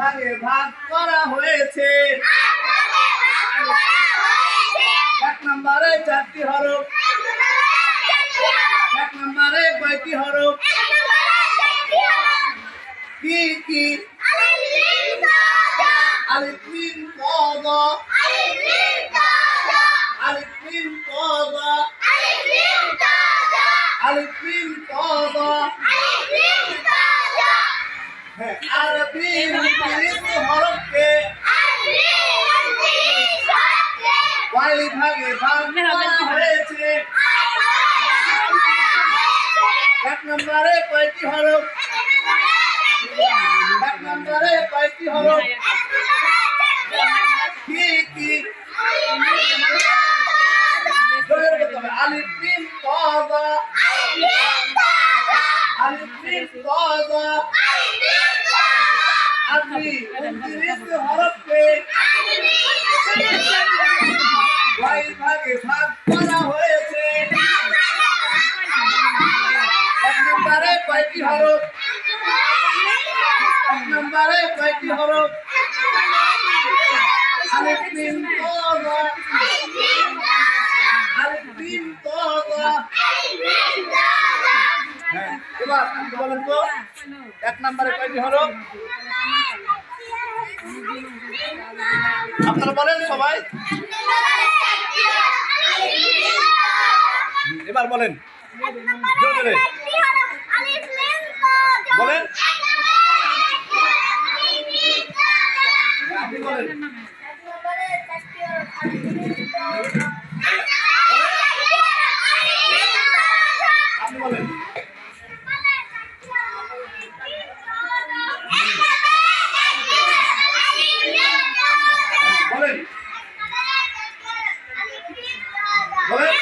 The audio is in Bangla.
ভাগ করা হয়েছে। এক নম্বরে চারটি হরফ। এক নম্বরে কয়টি হরফ? কি কি আলিফ, মিম, ক, গ। আলিফ, মিম, ক, গ। আলিফ, মিম ক গ হ্যাঁ আরবি উনত্রিশ হরফকে কয় ভাগে ভাগ করা হয়েছে। এক নম্বরে কয়টি হরফ এক নম্বরে কয়টি হরফ কি কি। আলিফ ক গ আলিফ ক গ আরবি উনত্রিশ হরফকে কয় ভাগে হয়েছে। এক নম্বরে কয়টি হরফ। এক নম্বরে কয়টি হরফ। আলিফ মিম আপনি বলেন তো, এক নম্বরে কয়টি হরফ আপনারা বলেন সবাই। এবার বলেন। বলেন। আপনি বলেন। বলেন। বলেন।